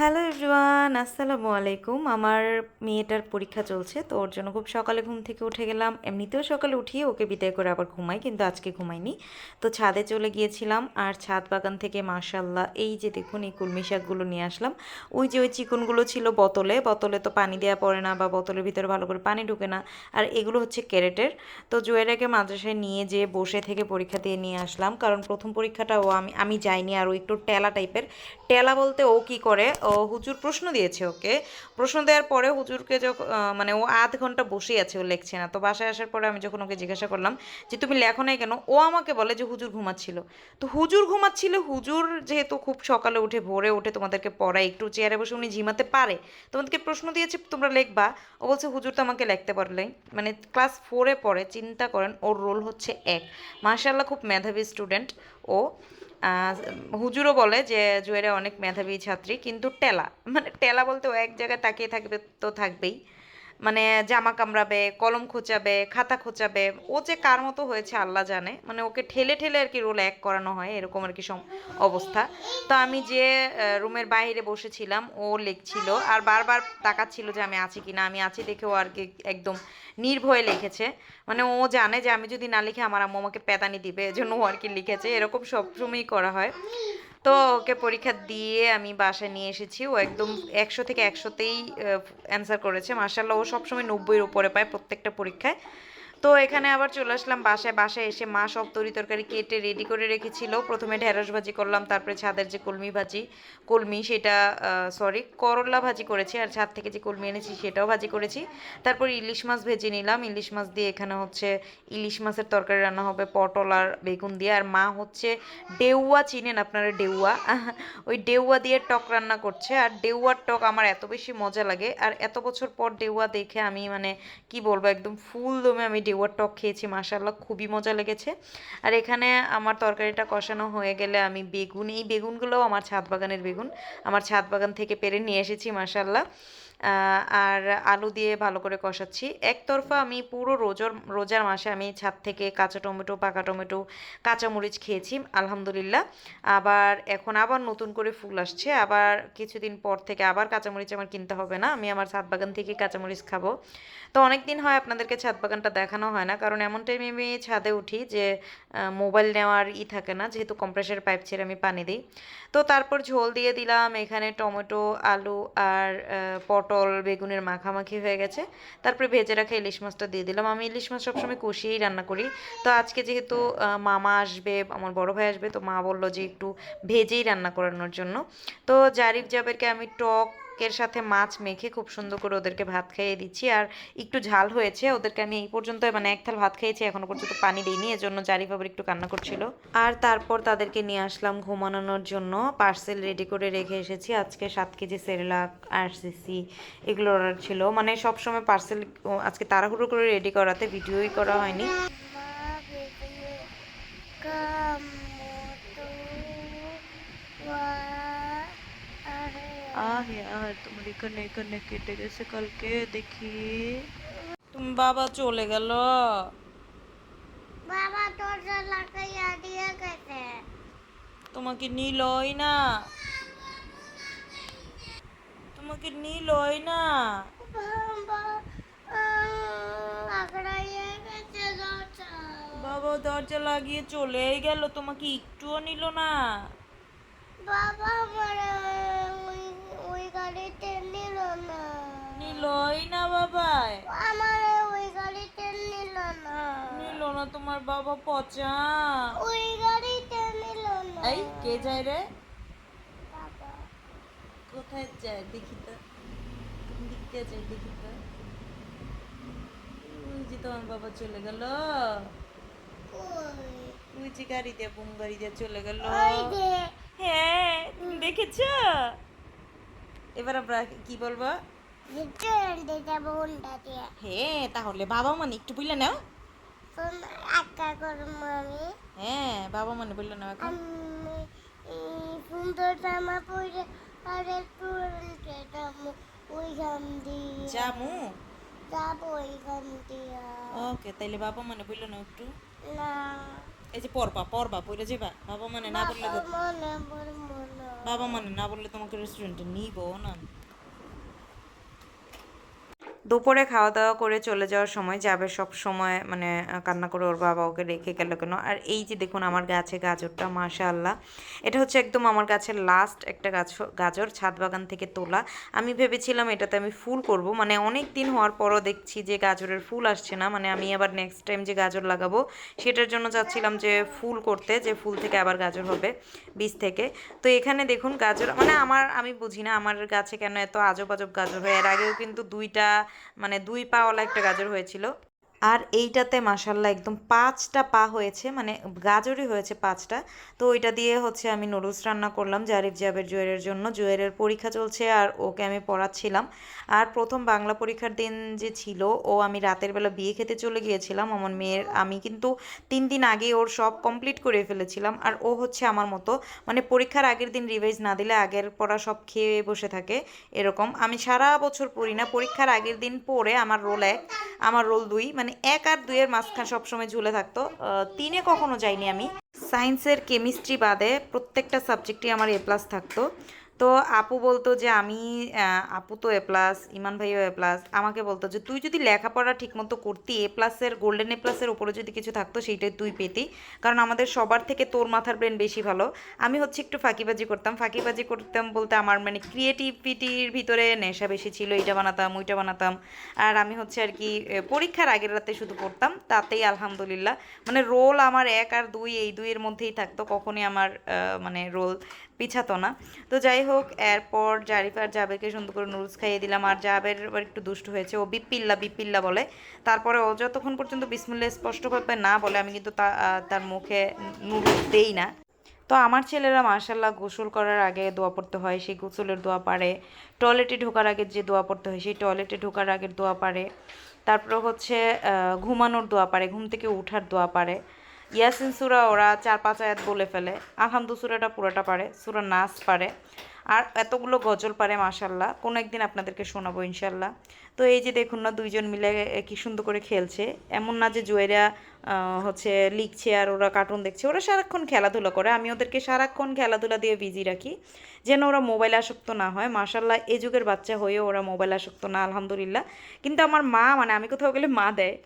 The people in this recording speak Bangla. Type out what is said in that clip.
হ্যালো এভরিওয়ান, আসসালামু আলাইকুম। আমার মেয়েটার পরীক্ষা চলছে, তো ওর জন্য খুব সকালে ঘুম থেকে উঠে গেলাম। এমনিতেও সকালে উঠিয়ে ওকে বিদায় করে আবার ঘুমাই, কিন্তু আজকে ঘুমাইনি। তো ছাদে চলে গিয়েছিলাম, আর ছাদ বাগান থেকে মাশাল্লাহ এই যে দেখুন, এই কুলমি শাকগুলো নিয়ে আসলাম। ওই যে ওই চিকনগুলো ছিল বোতলে বোতলে তো পানি দেওয়া পড়ে না, বা বোতলের ভিতরে ভালো করে পানি ঢুকে না। আর এগুলো হচ্ছে ক্যারেটের। তো জুয়েরাকে মাদ্রাসায় নিয়ে যেয়ে বসে থেকে পরীক্ষা দিয়ে নিয়ে আসলাম, কারণ প্রথম পরীক্ষাটা ও আমি আমি যাইনি, আর ও একটু টেলা টাইপের। টেলা বলতে ও কি করে? হুজুর প্রশ্ন দিয়েছে ওকে। প্রশ্ন দেওয়ার পরে হুজুরকে যখন মানে ও আধ ঘণ্টা বসেই আছে, ও লেখছে না। তো বাসায় আসার পরে আমি যখন ওকে জিজ্ঞাসা করলাম যে, তুমি লেখো নাই কেন? ও আমাকে বলে যে, হুজুর ঘুমাচ্ছিল। তো হুজুর ঘুমাচ্ছিল, হুজুর যেহেতু খুব সকালে উঠে ভোরে উঠে তোমাদেরকে পড়ায়, একটু চেয়ারে বসে উনি ঝিমাতে পারে, তোমাদেরকে প্রশ্ন দিয়েছে, তোমরা লিখবা? ও বলছে, হুজুর তো আমাকে লিখতে পারলে। মানে ক্লাস ফোরে পড়ে, চিন্তা করেন, ওর রোল হচ্ছে এক। মার্শাল্লাহ খুব মেধাবী স্টুডেন্ট ও। হুজুরও বলে যে জুয়েরা অনেক মেধাবী ছাত্রী, কিন্তু টেলা মানে টেলা বলতে ও এক জায়গায় তাকিয়ে থাকবে তো থাকবেই। মানে জামা কামড়াবে, কলম খোঁচাবে, খাতা খোঁচাবে, ও যে কার মতো হয়েছে আল্লাহ জানে। মানে ওকে ঠেলে ঠেলে আর কি রোল এক করানো হয়, এরকম আর কি অবস্থা। তো আমি যে রুমের বাইরে বসেছিলাম, ও লিখছিল আর বারবার তাকাচ্ছিল যে আমি আছি কিনা। আমি আছি দেখে ও আর কি একদম নির্ভয়ে লিখেছে। মানে ও জানে যে আমি যদি না লিখে, আমার আম্মু আমাকে প্যাদানি দিবে, এজন্য ও আর কি লিখেছে। এরকম সবসময়ই করা হয়। তো ওকে পরীক্ষা দিয়ে আমি বাসায় নিয়ে এসেছি। ও একদম একশো থেকে একশোতেই অ্যান্সার করেছে। মার্শাল্লাহ ও সবসময় নব্বইয়ের উপরে পায় প্রত্যেকটা পরীক্ষায়। তো এখানে আবার চলে আসলাম বাসায়। বাসায় এসে মা সব তরি তরকারি কেটে রেডি করে রেখেছিল। প্রথমে ঢেঁড়স ভাজি করলাম, তারপরে ছাদের যে কলমি ভাজি, কলমি সেটা সরি করলা ভাজি করেছি আর ছাদ থেকে যে কলমি এনেছি সেটাও ভাজি করেছি। তারপর ইলিশ মাছ ভেজে নিলাম। ইলিশ মাছ দিয়ে এখানে হচ্ছে ইলিশ মাছের তরকারি রান্না হবে পটল আর বেগুন দিয়ে। আর মা হচ্ছে ডেউয়া চিনেন আপনারা ডেউয়া? ওই ডেউয়া দিয়ে টক রান্না করছে। আর ডেউয়ার টক আমার এত বেশি মজা লাগে। আর এত বছর পর ডেউয়া দেখে আমি মানে কি বলব, একদম ফুল দমে আমি ডেউয়ার টক খেয়েছি মাসাল্লাহ খুবই মজা লেগেছে। আর এখানে আমার তরকারিটা কষানো হয়ে গেলে আমি বেগুন, এই বেগুনগুলোও আমার ছাদ বাগানের বেগুন, আমার ছাদ বাগান থেকে পেরে নিয়ে এসেছি মাসাল্লাহ আর আলু দিয়ে ভালো করে কষাচ্ছি। একতরফা আমি পুরো রোজার রোজার মাসে আমি ছাদ থেকে কাঁচা টমেটো পাকা টমেটো কাঁচামরিচ খেয়েছি আলহামদুলিল্লাহ। আবার এখন আবার নতুন করে ফুল আসছে। আবার কিছুদিন পর থেকে আবার কাঁচামরিচ আমার কিনতে হবে না। আমি আমার ছাদ বাগান থেকে কাঁচামরিচ খাব। তো অনেক দিন হয় আপনাদেরকে ছাদ বাগানটা দেখানো হয় না। কারণ এমন টাইমে আমি ছাদে উঠি যে মোবাইল নেওয়ার ই থাকে না। যেহেতু কম্প্রেসার পাইপ ছেড়ে আমি পানি দিই। তো তারপর ঝোল দিয়ে দিলাম। এখানে টমেটো আলু আর আহ, পটল, বেগুনের মাখামাখি হয়ে গেছে। তারপরে ভেজে রাখা ইলিশ মাছটা দিয়ে দিলাম। আমি ইলিশ মাছ সবসময় কষিয়েই রান্না করি। তো আজকে যেহেতু মামা আসবে, আমার বড় ভাই আসবে, তো মা বলল যে একটু ভেজেই রান্না করানোর জন্য। তো জারিফ জাবেরকে আমি টক এর সাথে মাছ মেখে খুব সুন্দর করে ওদেরকে ভাত খাইয়ে দিচ্ছি। আর একটু ঝাল হয়েছে, ওদেরকে আমি এই পর্যন্ত মানে এক থাল ভাত খেয়েছি, এখনও পর্যন্ত পানি দিইনি, এজন্য জারিফ আবার একটু কান্না করছিল। আর তারপর তাদেরকে নিয়ে আসলাম ঘুমানোর জন্য, পার্সেল রেডি করে রেখে এসেছি। আজকে সাত কেজি সেরেলাক আর সিসি এগুলো অর্ডার ছিল। মানে সবসময় পার্সেল, আজকে তাড়াহুড়ো করে রেডি করাতে ভিডিওই করা হয়নি। আহে আর তোমার এখানে এখানে কেটে গেছে কালকে দেখি তুমি বাবা চলে গেল বাবা দরজা লাগাইয়া দিয়ে গেছে তোমাকে নিলই না তোমাকে নিলই না বাবা দরজা লাগিয়ে চলেই গেল তোমাকে একটুও নিল না বাবা আমার ওই গাড়িতে নিল না। নিলই না বাবাই। আমার ওই গাড়িতে নিল না। নিল না তোমার বাবা পচা। ওই গাড়িতে নিল না। এই কে যায় রে? বাবা। কোথায় যায়? দেখি তো। যায় দেখি তো। ওই যে তোমার বাবা চলে গেল। ওই। যে গাড়ি দিয়ে বুম গাড়ি দিয়ে চলে গেল। হ্যাঁ দেখেছ? এবার আমরা কি বলব? হ্যাঁ তাহলে বাবা মানে একটু বুঝলে নাও। হ্যাঁ বাবা মানে বলল না এখন। আমি এই সুন্দর জামা পরে আর রেস্টুরেন্টে ওইখান দিয়ে। জামু যাব ওইখান দিয়ে। ওকে তাইলে বাবা মানে বলল না একটু। না। এই যে পড়বা পড়বা পড়ে যাবা বাবা মানে না বললে বাবা মানে না বললে তোমাকে রেস্টুরেন্টে নিবো না। দুপুরে খাওয়া দাওয়া করে চলে যাওয়ার সময় যাবে সব সময় মানে কান্না করে ওর বাবা ওকে রেখে গেল কেন? আর এই যে দেখুন আমার গাছে গাজরটা, মাশাআল্লাহ। এটা হচ্ছে একদম আমার গাছের লাস্ট একটা গাছ, গাজর ছাদ বাগান থেকে তোলা। আমি ভেবেছিলাম এটাতে আমি ফুল করব মানে অনেক দিন হওয়ার পরও দেখছি যে গাজরের ফুল আসছে না মানে আমি আবার নেক্সট টাইম যে গাজর লাগাবো, সেটার জন্য চাচ্ছিলাম যে ফুল করতে, যে ফুল থেকে আবার গাজর হবে। বীজ থেকে। তো এখানে দেখুন গাজর মানে আমার, আমি বুঝি না আমার গাছে কেন এত আজব আজব গাজর হয়। এর আগেও কিন্তু দুইটা মানে দুই পাওয়ালা একটা গাজর হয়েছিল। আর এইটাতে মাসাল্লাহ একদম পাঁচটা পা হয়েছে মানে গাজরই হয়েছে পাঁচটা। তো ওইটা দিয়ে হচ্ছে আমি নুডলস রান্না করলাম জারিফ জাবের জুয়েলের জন্য। জুয়েলের পরীক্ষা চলছে আর ওকে আমি পড়াচ্ছিলাম। আর প্রথম বাংলা পরীক্ষার দিন যে ছিল, ও আমি রাতের বেলা বিয়ে খেতে চলে গিয়েছিলাম। আমার মেয়ের, আমি কিন্তু তিন দিন আগে ওর সব কমপ্লিট করে ফেলেছিলাম। আর ও হচ্ছে আমার মতো মানে পরীক্ষার আগের দিন রিভাইজ না দিলে আগের পড়া সব খেয়ে বসে থাকে, এরকম। আমি সারা বছর পড়ি না, পরীক্ষার আগের দিন পড়ে আমার রোল এক, আমার রোল দুই মানে এক আর দুইয়ের মাঝখান সবসময় ঝুলে থাকতো। তিনে কখনো যাইনি আমি। সায়েন্সের কেমিস্ট্রি বাদে প্রত্যেকটা সাবজেক্টই আমার এ প্লাস থাকতো। তো আপু বলতো যে আমি আপু তো এ প্লাস ইমান ভাইও এ প্লাস আমাকে বলতো যে তুই যদি লেখাপড়া ঠিকমতো করতি এ প্লাসের গোল্ডেন এ প্লাসের উপরে যদি কিছু থাকতো, সেইটাই তুই পেতি। কারণ আমাদের সবার থেকে তোর মাথার ব্রেন বেশি ভালো। আমি হচ্ছে একটু ফাঁকিবাজি করতাম। ফাঁকিবাজি করতাম বলতে আমার মানে ক্রিয়েটিভিটির ভিতরে নেশা বেশি ছিল, এইটা বানাতাম, ওইটা বানাতাম। আর আমি হচ্ছে আর কি পরীক্ষার আগের রাতে শুধু পড়তাম, তাতেই আলহামদুলিল্লাহ। মানে রোল আমার এক আর দুই, এই দুইয়ের মধ্যেই থাকতো, কখনই আমার মানে রোল পিছাতো না। তো যাই হোক, এরপর জারিফার জাবেরকে সুন্দর করে নুডলস খাইয়ে দিলাম। আর জাবের এবার একটু দুষ্ট হয়েছে, ও বিপিল্লা বিপিল্লা বলে। তারপরে ও যতক্ষণ পর্যন্ত বিসমিল্লা স্পষ্টভাবে না বলে, আমি কিন্তু তার মুখে নুডলস দেই না। তো আমার ছেলেরা মার্শাল্লাহ গোসল করার আগে দোয়া পড়তে হয় সেই গোসলের দোয়া পারে। টয়লেটে ঢোকার আগে যে দোয়া পড়তে হয়, সেই টয়লেটে ঢোকার আগের দোয়া পারে। তারপরে হচ্ছে ঘুমানোর দোয়া পারে, ঘুম থেকে উঠার দোয়া পারে। ইয়াসিন সুরা ওরা চার, পাঁচ আয়াত বলে ফেলে। আলহামদু সুরাটা পুরোটা পারে, সুরা নাচ পারে। আর এতগুলো গজল পারে মাশাল্লাহ কোনো একদিন আপনাদেরকে শোনাবো ইনশাল্লাহ তো এই যে দেখুন না দুইজন মিলে এ, কি সুন্দর করে খেলছে। এমন না যে জুয়েরা হচ্ছে লিখছে আর ওরা কার্টুন দেখছে। ওরা সারাক্ষণ খেলাধুলা করে। আমি ওদেরকে সারাক্ষণ খেলাধুলা দিয়ে বিজি রাখি। যেন ওরা মোবাইল আসক্ত না হয়। মাশাল্লাহ এই যুগের বাচ্চা হয়েও ওরা মোবাইল আসক্ত না আলহামদুলিল্লাহ। কিন্তু আমার মা মানে আমি কোথাও গেলে মা দেয়।